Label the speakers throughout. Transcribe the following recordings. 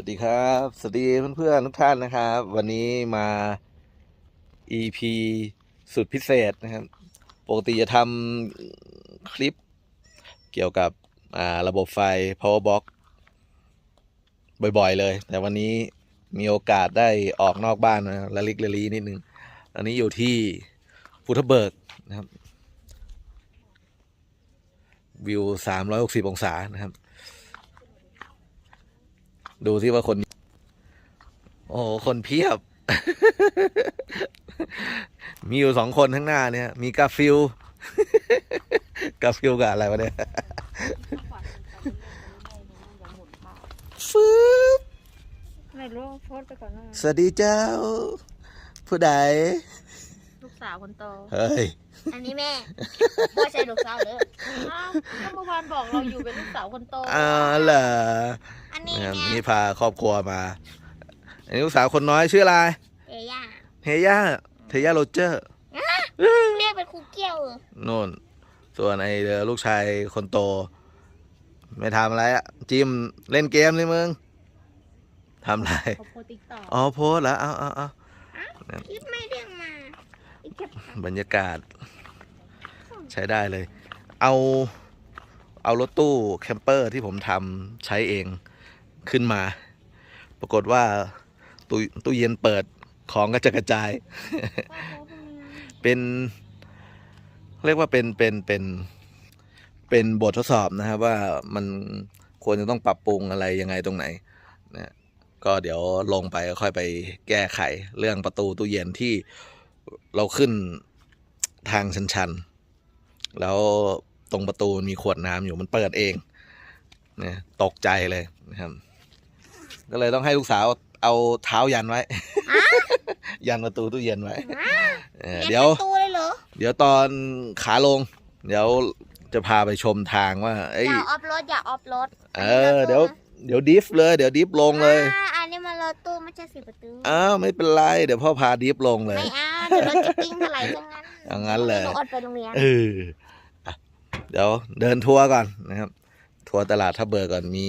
Speaker 1: สวัสดีครับ สวัสดีเพื่อนๆทุกท่านนะครับ วันนี้มา EP สุดพิเศษนะครับ ปกติจะทำคลิปเกี่ยวกับระบบไฟ power box บ่อยๆเลย แต่วันนี้มีโอกาสได้ออกนอกบ้านนะละลิกละลีนิดนึง อันนี้อยู่ที่พุทธเบิกนะครับ วิว 360 องศานะครับ ดูที่ว่าคน โอ้โหคนเพียบ มีอยู่สองคนข้างหน้าเนี่ย มีกาฟิลกาฟิลกับอะไรวะเนี่ยฟืบ
Speaker 2: ไม่รู้โพสต์ไปก่อนว่า
Speaker 1: สวัสดีเจ้า ผู้ใด
Speaker 2: ลูกสาวคนโต
Speaker 1: เฮ้ย
Speaker 3: อันนี้แม่ไม่ใช่ลูกสาวเลย
Speaker 2: อ้าวก็เมื่อวานบอกเราอยู่เป็นลูกสาวคนโต
Speaker 1: อ่าเหรอ
Speaker 3: อั นนี้
Speaker 1: นะครับ
Speaker 3: แม่
Speaker 1: นี่พาครอบครัวมา อันนี้ลูกสาวคนน้อยชื่ออะไร
Speaker 3: เอย่า
Speaker 1: เฮย่าเทย่าโรเจอร์
Speaker 3: เรียกเป็นครูเกี้ยวเหรอ
Speaker 1: โน่น ส่วนไอ้เดอลูกชายคนโต ไม่ทำอะไรอะจิมเล่นเกมเลยมึงทำอะไร
Speaker 2: เขาโพสต์ติ๊กต็อก
Speaker 1: อ๋อโพสต์แล้วเอาเอาเอา
Speaker 3: คลิปไม่เรียกมาอีกแค่
Speaker 1: บรรยากาศ ใช้ได้เลย เอาเอารถตู้แคมเปอร์ที่ผมทำใช้เอง ขึ้นมา ปรากฏว่าตู้ตู้เย็นเปิดของก็จะกระจาย เป็นเรียกว่าเป็นเป็นเป็นเป็นบททดสอบนะครับว่ามันควรจะต้องปรับปรุงอะไรยังไงตรงไหนนะก็เดี๋ยวลงไปก็ค่อยไปแก้ไขเรื่องประตูตู้เย็นที่เราขึ้นทางชันๆ แล้วตรงประตูมีขวดน้ำอยู่มันเปิดเองนะตกใจเลยนะครับ ก็เลยต้องให้ลูกสาวเอาเท้ายันไว้ ยันประตูตู้เย็นไว้เออ
Speaker 3: เรียก
Speaker 1: เดี๋ยว
Speaker 3: ประตูเลยเหรอ
Speaker 1: เดี๋ยวตอนขาลง เดี๋ยวจะพาไปชมทางว่าเอ้
Speaker 3: อยย่าออฟรถอย่าออฟรถ
Speaker 1: เออเดี๋ยวเดี๋ยวดิฟเลย เดี๋ยวดิฟลงเลย
Speaker 3: อ่าอันนี้มันรถตู้ไม่ใช่สี่ประตู
Speaker 1: อ้าวไม่เป็นไร เดี๋ยวพ่อพาดิฟลงเลย
Speaker 3: ไม่เอาเดี๋ยวรถจะปิ้งถลายทั้งนั้น
Speaker 1: เอางั้นเลย
Speaker 3: หนูอดไปโรงเรียน
Speaker 1: เอออะเดี๋ยวเดินทัวร์ก่อนนะครับ ทัวร์ตลาดทับเบิกก่อนมี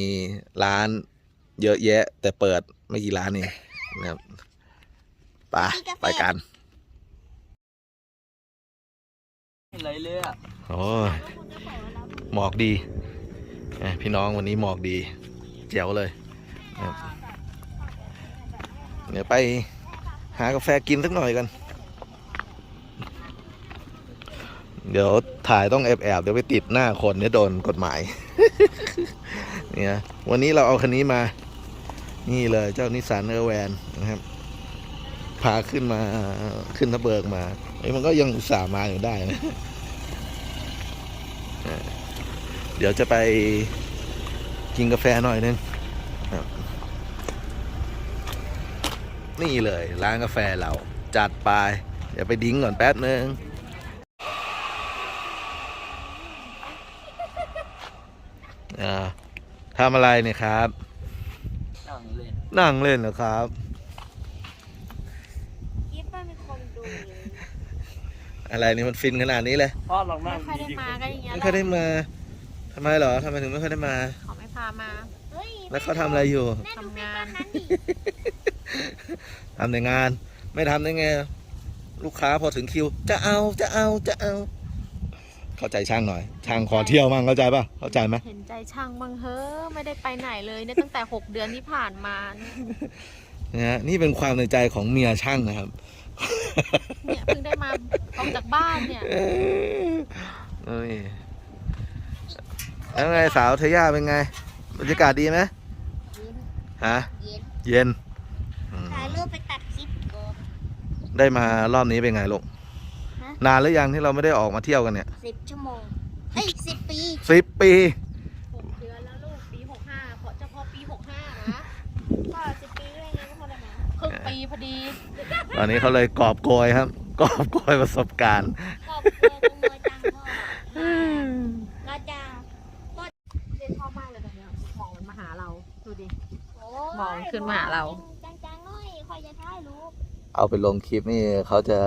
Speaker 1: ร้าน เยอะแยะ แต่เปิดไม่กี่ร้านเองนะครับไปไปกัน
Speaker 4: อะไรเลยอะ
Speaker 1: โอ้ยหมอกดีเอ้ยพี่น้องวันนี้หมอกดี เจ๋วเลยนะครับเดี๋ยวไปหากาแฟกินสักหน่อยกัน เดี๋ยวถ่ายต้องแอบแอบๆเดี๋ยวไปติดหน้าคนเนี่ยโดนกฎหมาย เนี่ยวันนี้เราเอาคันนี้มา นี่เลยเจ้านิสสันเออร์แวนนะครับพาขึ้นมาขึ้นทะเบิกมาเอ้มันก็ยังอุตส่าห์มาอยู่ได้นะเดี๋ยวจะไปกินกาแฟหน่อยนึงนี่เลยร้านกาแฟเราจัดไปเดี๋ยวไปดิ้งก่อนแป๊บนึงอ่าทำอะไรเนี่ยครับ
Speaker 4: น
Speaker 1: นั่งเล่นเหรอครับ
Speaker 3: ยิปไม่มีคนดู
Speaker 1: อะไรนี่มันฟินขนาดนี้เลย
Speaker 4: พ่อลองนั่
Speaker 2: ไม่
Speaker 4: ง
Speaker 2: ค่อยได้มากันอย่างเงี้ย
Speaker 1: ไม่ค่อยได้มาทำไมเหรอทำไมถึงไม่ค่อยได้มา
Speaker 2: เขาไม่พามา
Speaker 3: เฮ้ย
Speaker 1: แล้วเขาทำอะไรอยู่
Speaker 3: แม่ดูไปตอนนั้นดิ
Speaker 1: ทำในงาน ไม่ทำได้ไง ลูกค้าพอถึงคิว จะเอาจะเอาจะเอา เข้าใจช่างหน่อย ช่างขอเที่ยวมั่งเข้าใจป่ะเข้าใจไหม
Speaker 2: เห็นใจช่างบ้างเฮ้อะไม่ได้ไปไหนเลยเนี่ยตั้งแต่ 6 เดือนที่ผ่านมาเนี่ย
Speaker 1: นะฮะนี่เป็นความในใจของเมียช่างนะครับ
Speaker 2: เนี่ยเพิ่งได้มาออกจากบ้านเนี่ย
Speaker 1: เอ้ยแล้วไงสาวเทย่าเป็นไง บรรยากาศดีไหมฮะ
Speaker 3: เย็น
Speaker 1: เย็นอืม
Speaker 3: ถ่ายรูปไปตัดคลิปก่อน
Speaker 1: ได้มารอบนี้เป็นไงลูก
Speaker 3: ฮะ
Speaker 1: นานหรือยังที่เราไม่ได้ออกมาเที่ยวกันเนี่ย
Speaker 3: สิบชั่วโมงเอ้ยสิบปี
Speaker 1: สิบปี
Speaker 2: 6เดือนแล้วลูกปี65เพราะเฉพาะปี65นะ
Speaker 3: ก็สิบปีด้วยไงไม่พอได้มา
Speaker 2: ครึ่งปีพอดี
Speaker 1: ตอนนี้เขาเลยกอบโกยครับ กอบโกยประสบการณ์
Speaker 3: ครอบครัวขโมยตังค์พ่อเราจะ
Speaker 2: เรียนชอบมากเลยแบบเนี้ยมองมันมาหาเรา ดูดิ
Speaker 3: โอ้
Speaker 2: มองขึ้นมาหาเรา
Speaker 3: จังๆหน่อยคอยจะถ่ายรูป
Speaker 1: เอาไปลงคลิปนี่เขาจะ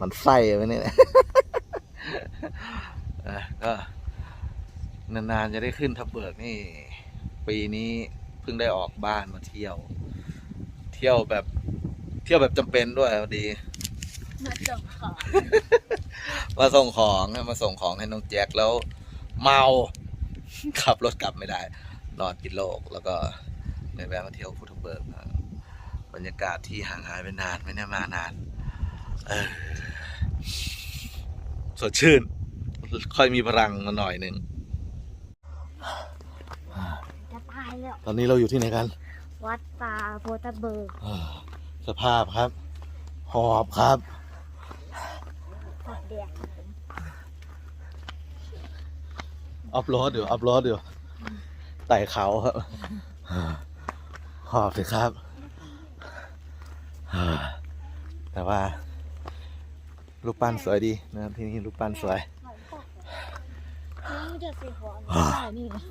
Speaker 1: มันไส้ไหมเนี่ยอะก็นานๆจะได้ขึ้นทับเบิกนี่ ปีนี้เพิ่งได้ออกบ้านมาเที่ยว เที่ยวแบบเที่ยวแบบจำเป็นด้วยพอดี
Speaker 3: มาส่งของ
Speaker 1: มาส่งของนะมาส่งของให้น้องแจ็คแล้ว เมาขับรถกลับไม่ได้ นอนกินโลกแล้วก็เลยแวะมาเที่ยวพุทธเบิกมาบรรยากาศที่ห่างหายไปนานไม่ได้มานานเออ สดชื่น ค่อยมีพลังมาหน่อยหนึ่ง
Speaker 3: จะตายแล้ว
Speaker 1: ตอนนี้เราอยู่ที่ไหนกัน
Speaker 3: วัดป่าโพธเบิก
Speaker 1: อ่าสภาพครับ หอบครับ
Speaker 3: ผักเดียก
Speaker 1: ออฟโรดอยู่ออฟโรดอยู่ไต่เขาครับหอบสิครับ แต่ว่า รูปปั้นสวยดีนะครับที่นี่รูปปั้นสวย
Speaker 3: น้องจะสีหัว
Speaker 1: อ่า
Speaker 3: ใช่นี่นะ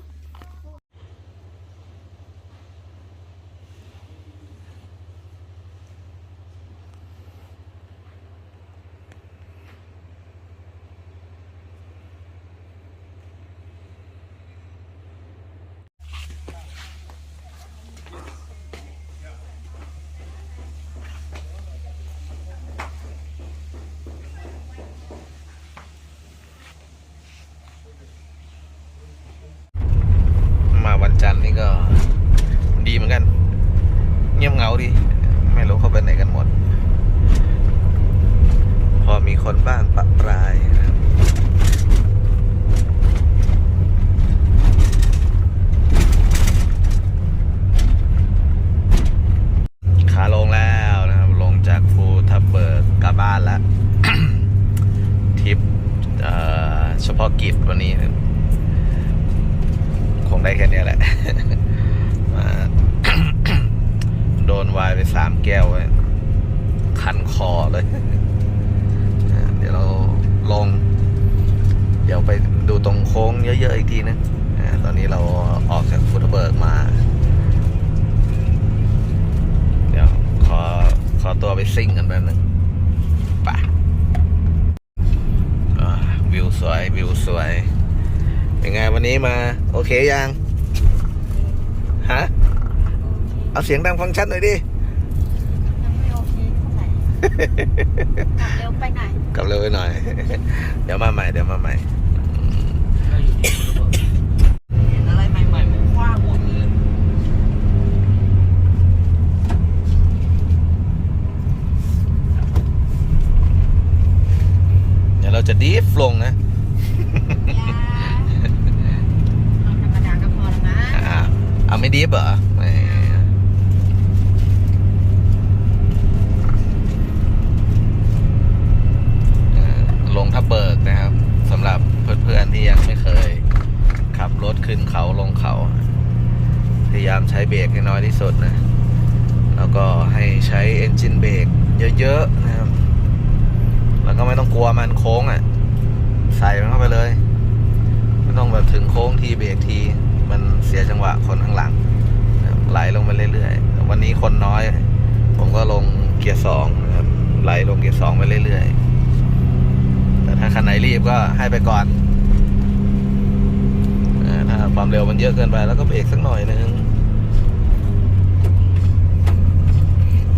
Speaker 1: มาวันจันทร์นี่ก็ดีเหมือนกัน เงียบเหงา ดิ ไม่รู้เขาไปไหนกันหมด พอมีคนบ้างปะปรายนะครับขาลงแล้วนะครับ ลงจากภูทับเบิกกลับบ้านแล้ว ทริปเอ่อเฉพาะกิจวันนี้นะครับ คงได้แค่เนี้ยแหละ มา โดนวายไปสามแก้วเว้ยคันคอเลย อ่าเดี๋ยวเราลง เดี๋ยว ไปดูตรงโค้งเยอะๆอีกทีนึงอ่าตอนนี้เราออกจากฟุตเบิร์กมา เดี๋ยวขอขอตัวไปซิ่งกันแป๊บนึงไปอ่าวิวสวยวิวสวย เป็นไงวันนี้มา โอเคยังฮะเอาเสียงดังฟังชัดหน่อยดิ
Speaker 3: ยังไม่โอเคเท่าไหร่กลับเร็วไปไหน
Speaker 1: กลับเร็วไปหน่อย เดี๋ยวมาใหม่ เดี๋ยวมาใหม่
Speaker 4: ก็อยู่ที่ระเบิดเห็นอะไรใหม่ๆมันคว้างหมดเลย
Speaker 1: เดี๋ยวเรา จะดีฟลงนะ
Speaker 2: เอาธรรมดาก็พอแล้วนะ
Speaker 1: อ่าเอาไม่ดีฟเหรอไม่เอ่อลงทับเบิกนะครับสำหรับเพื่อนๆที่ยังไม่เคย ขับรถขึ้นเขาลงเขา พยายามใช้เบรกให้น้อยที่สุดนะ แล้วก็ให้ใช้เอนจินเบรกเยอะ ๆ นะครับ แล้วก็ไม่ต้องกลัวมันโค้งอะ ใส่มันเข้าไปเลย ไม่ต้องแบบถึงโค้งทีเบรกที มันเสียจังหวะคนข้างหลัง ไหลลงไปเรื่อยๆ วันนี้คนน้อย ผมก็ลงเกียร์สองนะครับ ไหลลงเกียร์สองไปเรื่อยๆ แต่ถ้าคันไหนรีบก็ให้ไปก่อนถ้าความเร็วมันเยอะเกินไปแล้วก็เบรกสักหน่อยนึง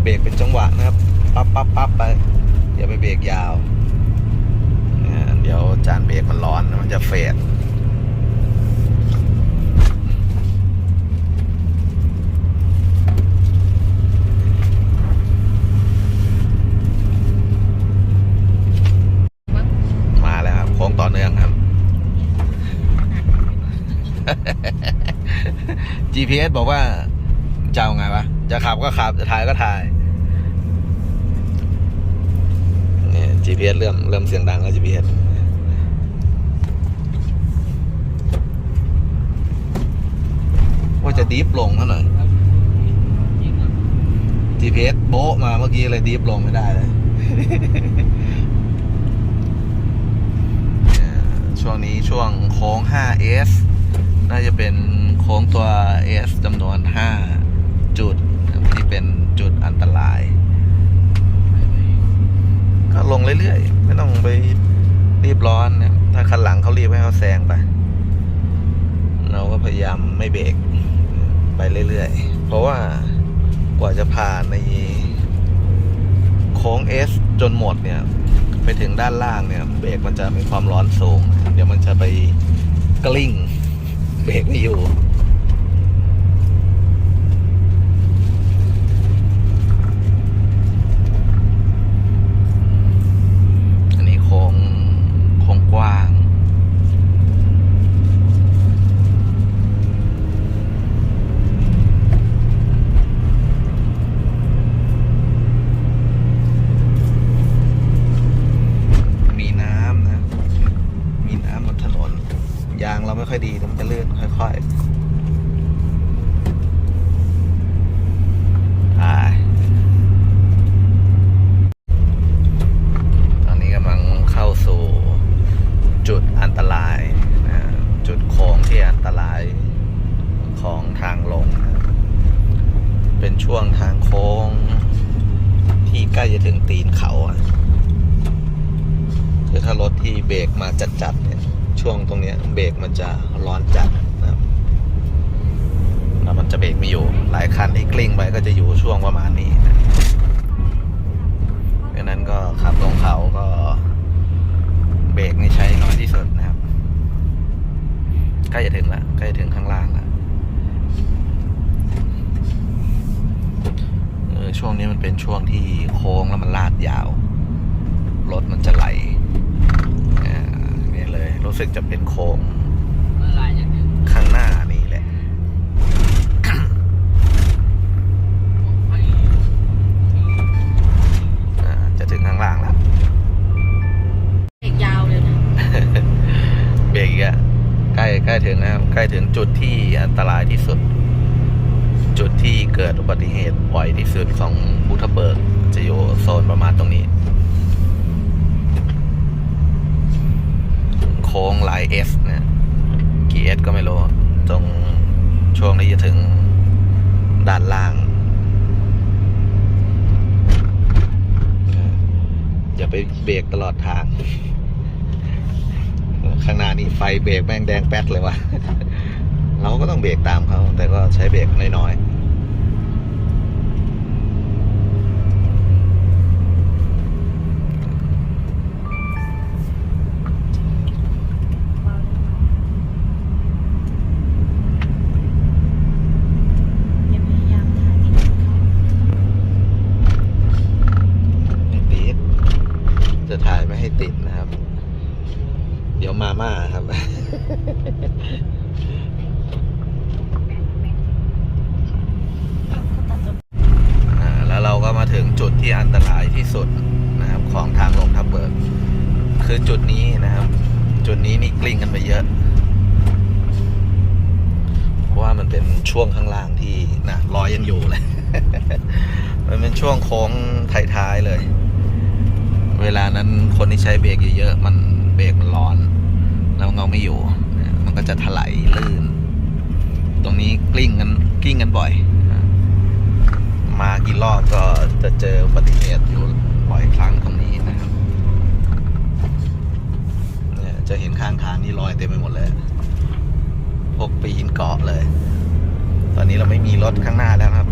Speaker 1: เบรกเป็นจังหวะนะครับ ปั๊บปั๊บปั๊บไป อย่าไปเบรกยาว เดี๋ยวจานเบรกมันร้อนมันจะเฟดมาแล้วครับโค้งต่อเนื่องครับ GPS บอกว่าจะเอาไงวะ จะขับก็ขับ จะถ่ายก็ถ่ายนี่ GPS เริ่มเริ่มเสียงดังแล้ว GPS ว่าจะดีฟลงซะหน่อย
Speaker 4: จริงอะ
Speaker 1: GPS โบ๊ะมาเมื่อกี้เลยดีฟลงไม่ได้เลยเนี่ยช่วงนี้ช่วงโค้ง 5S น่าจะเป็นโค้งตัว S จำนวน 5 จุดที่เป็นจุดอันตราย ก็ลงเรื่อยๆ ไม่ต้องไปรีบร้อนเนี่ยถ้าคันหลังเขารีบให้เขาแซงไป เราก็พยายามไม่เบรก ไปเรื่อยๆ เพราะว่ากว่าจะผ่านในโค้ง S จนหมดเนี่ย ไปถึงด้านล่างเนี่ย เบรกมันจะมีความร้อนสูง เดี๋ยวมันจะไปกลิ้ง เบรกไม่อยู่ อันนี้โค้งโค้งกว้าง มีน้ำนะ มีน้ำบนถนน ยางเราไม่ค่อยดีมันจะลื่นค่อยๆไปตอนนี้กำลังเข้าสู่จุดอันตรายนะจุดโค้งที่อันตรายของทางลงนะ เป็นช่วงทางโค้ง ที่ใกล้จะถึงตีนเขาอะคือถ้ารถที่เบรกมาจัดๆเนี่ยช่วงตรงนี้เบรกมันจะร้อนจัดนะครับแล้วมันจะเบรกไม่อยู่ หลายคันที่กลิ้งไปก็จะอยู่ช่วงประมาณนี้นะดังนั้นก็ขับลงเขาก็เบรกนี่ใช้น้อยที่สุดนะครับ ใกล้จะถึงแล้วใกล้จะถึงข้างล่างแล้วเออช่วงนี้มัน เป็นช่วงที่โค้งแล้วมันลาดยาว รถมันจะไหลอ่านี่เลยรู้สึกจะเป็นโค้ง
Speaker 4: เมื่อไรอย่างนี้
Speaker 1: ข้างหน้านี่แหละ
Speaker 4: ไป
Speaker 1: อ่าจะถึงข้างล่างแล้ว
Speaker 2: เอกยาวเลยนะ
Speaker 1: เบรกอีกอะใกล้ใกล้ถึงนะครับใกล้ถึงจุดที่อันตรายที่สุด จุดที่เกิดอุบัติเหตุบ่อยที่สุดของพุทธเบิกจะอยู่โซนประมาณตรงนี้ โค้งลาย S เนี่ยกี่ S ก็ไม่รู้ ตรงช่วงที่จะถึงด้านล่าง อย่าไปเบรกตลอดทาง ข้างหน้านี่ไฟเบรกแม่งแดงแป๊ดเลยว่ะ เราก็ต้องเบรกตามเขาแต่ก็ใช้เบรกน้อยๆ
Speaker 3: อย่าพยายามหาที่เขา
Speaker 1: ไม่ติดจะถ่ายไม่ให้ติดนะครับ เดี๋ยวมาม่าครับ จุดนี้นะครับ จุดนี้นี่กลิ้งกันไปเยอะ เพราะว่ามันเป็นช่วงข้างล่างที่นะรอยยังอยู่เลย มันเป็นช่วงโค้งท้ายๆเลย เวลานั้นคนที่ใช้เบรกเยอะๆมันเบรกมันร้อน แล้วเงาไม่อยู่ มันก็จะถลายลื่น ตรงนี้กลิ้งกันกลิ้งกันบ่อย มากี่รอบก็จะเจออุบัติเหตุอยู่บ่อยครั้งตรงนี้นะครับ เนี่ย จะเห็นข้างทางนี่รอยเต็มไปหมดเลยพวกปีนเกาะเลย ตอนนี้เราไม่มีรถข้างหน้าแล้วครับ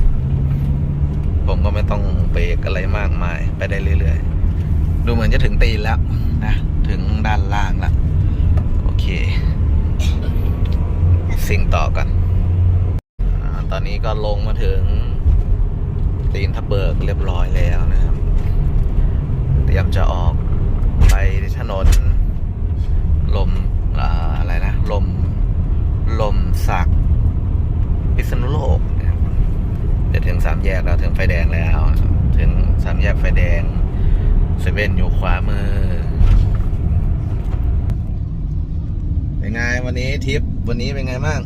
Speaker 1: ผมก็ไม่ต้องเบรกอะไรมากมาย ไปได้เรื่อยๆ ดูเหมือนจะถึงตีนแล้วนะ ถึงด้านล่างแล้ว โอเคสิ่งต่อกันอตอนนี้ก็ลงมาถึงตีนทับเบิกเรียบร้อยแล้วนะครับ เตรียมจะออกไปถนน ลมอ่าอะไรนะ ลม ลมสัก พิษณุโลกนะครับเดี๋ยวถึงสามแยกแล้วถึงไฟแดงแล้วนะครับถึงสามแยกไฟแดงเซเว่นอยู่ขวามือเป็นไงวันนี้ทริปวันนี้เป็นไงบ้าง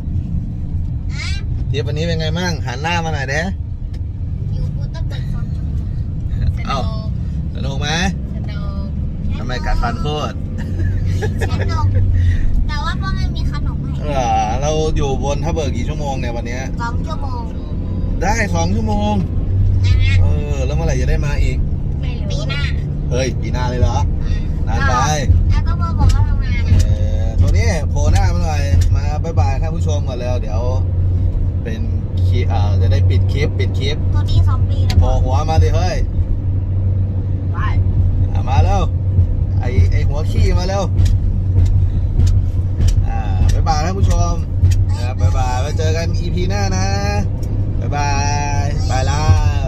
Speaker 1: ทริปวันนี้เป็นไงบ้างหันหน้ามาหน่อยเด้
Speaker 3: อยู่กูต้องเปิดฟัง
Speaker 1: เอ้าสนุกไหม
Speaker 3: สนุก
Speaker 1: ทำไมกัดฟันโค ตร
Speaker 3: สนุกแต่ว่าพ่อไม่มีขนมให้
Speaker 1: เหรอเราอยู่บนทับเบิกกี่ชั่วโมงเนี่ยวันเนี้ย
Speaker 3: สองชั่วโมง
Speaker 1: ได้สองชั่วโมง
Speaker 3: นะฮะ
Speaker 1: เออ แล้วเมื่อไหร่จะได้มาอีก
Speaker 3: ปีหน้า
Speaker 1: เฮ้ยปีหน้าเลยเหรอ นานไป
Speaker 3: แล้วก็พ่อบอกว่าทำงาน
Speaker 1: เออตัวนี้โผล่หน้ามาหน่อย มาบายบายท่านผู้ชมก่อนแล้ว เดี๋ยว เป็นคลิปเอ่อจะได้ปิดคลิป ปิดคลิป
Speaker 3: ตัวนี้สองปีแล้ว
Speaker 1: โผล่หัวมาดิเฮ้ย
Speaker 4: ไป
Speaker 1: อะมาแล้ว ไอไอหัวขี้มาแล้วอ่าบ๊ายบายนะผู้ชมนะครับบ๊ายบายไว้เจอกัน EP หน้านะบ๊ายบายบายละ